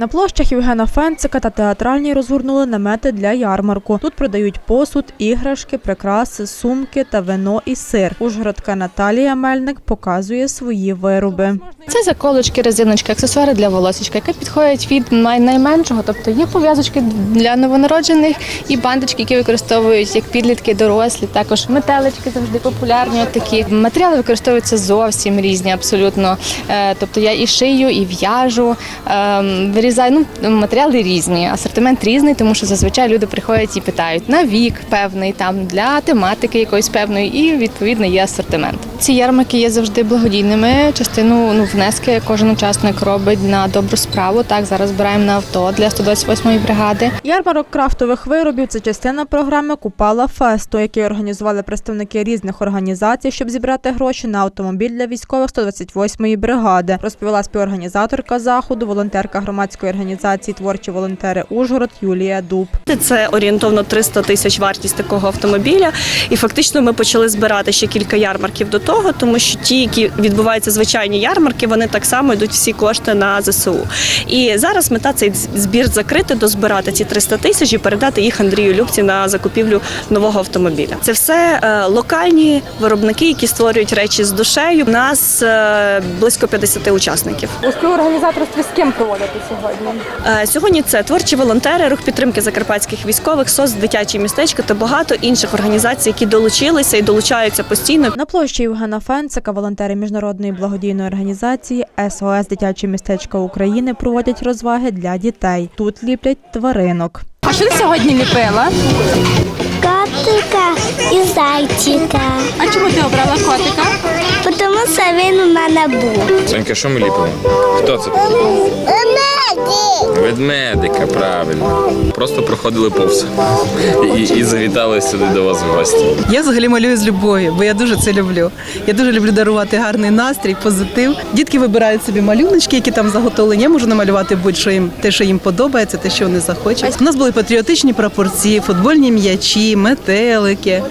На площах Євгена Фенцика та театральній розгорнули намети для ярмарку. Тут продають посуд, іграшки, прикраси, сумки та вино і сир. Ужгородка Наталія Мельник показує свої вироби. Це заколочки, резиночки, аксесуари для волосечка, які підходять від найменшого, тобто є пов'язочки для новонароджених і бандочки, які використовують як підлітки, дорослі. Також метелички завжди популярні. Такі матеріали використовуються зовсім різні, абсолютно. Е, Тобто я і шию, і в'яжу, ем, вирізаю. Ну матеріали різні, асортимент різний, тому що зазвичай люди приходять і питають на вік певний, там для тематики якоїсь певної, і відповідно є асортимент. Ці ярмарки є завжди благодійними. Частину ну внески кожен учасник робить на добру справу. Так зараз збираємо на авто для 128-ї бригади. Ярмарок крафтових виробів це частина програми Купала Фесту, який організували представники різних організацій, щоб зібрати гроші на автомобіль для військових 128-ї бригади. Розповіла співорганізаторка заходу, волонтерка громадської організації Творчі волонтери Ужгород Юлія Дуб. Це орієнтовно 300 тисяч вартість такого автомобіля. І фактично ми почали збирати ще кілька ярмарків до того, тому що ті, які відбуваються звичайні ярмарки, вони так само йдуть всі кошти на ЗСУ. І зараз мета цей збір закрити, дозбирати ці 300 тисяч і передати їх Андрію Любці на закупівлю нового автомобіля. Це все е, локальні виробники, які створюють речі з душею. У нас е, близько 50 учасників. У співорганізаторстві з ким проводити сьогодні? Е, Сьогодні це творчі волонтери, рух підтримки закарпатських військових, СОС, дитячі містечка та багато інших організацій, які долучилися і долучаються постійно. На площі Євгена Фенцика волонтери міжнародної благодійної організації СОС Дитячі містечка України проводять розваги для дітей. Тут ліплять тваринок. А що ти сьогодні ліпила? Котика і зайчика. А чому ти обрала котика? Що він у мене був. Сонька, що ми ліпимо? Хто це? Ведмедика, правильно. Просто проходили повз і, і завітали сюди до вас в гості. Я взагалі малюю з любов'ю, бо я дуже це люблю. Я дуже люблю дарувати гарний настрій, позитив. Дітки вибирають собі малюночки, які там заготовлені. Я можу намалювати будь-що їм те, що їм подобається, те, що вони захочуть. У нас були патріотичні прапорці, футбольні м'ячі, метелики,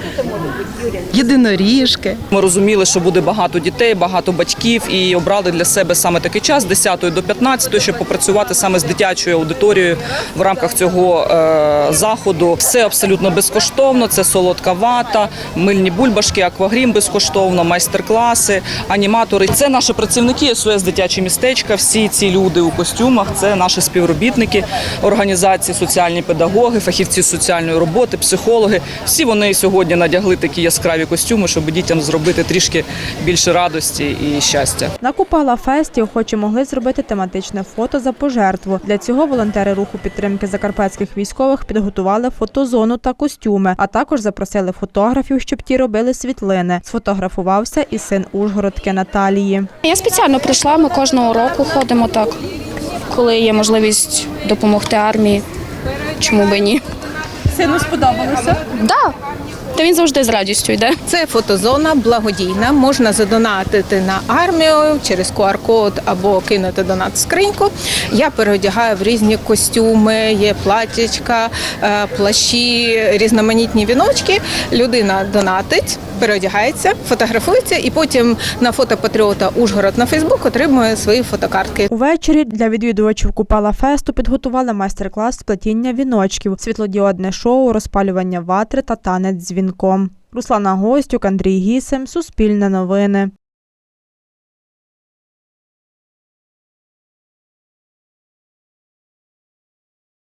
єдиноріжки. Ми розуміли, що буде багато дітей, багато батьків, і обрали для себе саме такий час з 10 до 15, щоб попрацювати саме з дитячою аудиторією в рамках цього е, заходу. Все абсолютно безкоштовно. Це солодка вата, мильні бульбашки, аквагрім безкоштовно, майстер-класи, аніматори. Це наші працівники СОС дитячі містечка. Всі ці люди у костюмах. Це наші співробітники організації, соціальні педагоги, фахівці соціальної роботи, психологи. Всі вони сьогодні надягли такі яскраві костюми, щоб дітям зробити трішки більше радості і щастя. На Купала Фесті охочі могли зробити тематичне фото за пожертву. Для цього волонтери руху підтримки закарпатських військових підготували фотозону та костюми, а також запросили фотографів, щоб ті робили світлини. Сфотографувався і син Ужгородки Наталії. Я спеціально прийшла. Ми кожного року ходимо так, коли є можливість допомогти армії. Чому би ні? Сину сподобалося. Да. Та він завжди з радістю йде. Це фотозона благодійна. Можна задонатити на армію через QR-код або кинути донат в скриньку. Я переодягаю в різні костюми, є платячка, е, плащі, різноманітні віночки. Людина донатить, переодягається, фотографується і потім на фото патріота Ужгород на Фейсбук отримує свої фотокартки. Увечері для відвідувачів Купала Фесту підготували майстер-клас з плетіння віночків, світлодіодне шоу, розпалювання ватри та танець з вінком. Руслана Гостюк, Андрій Гісем, Суспільне новини.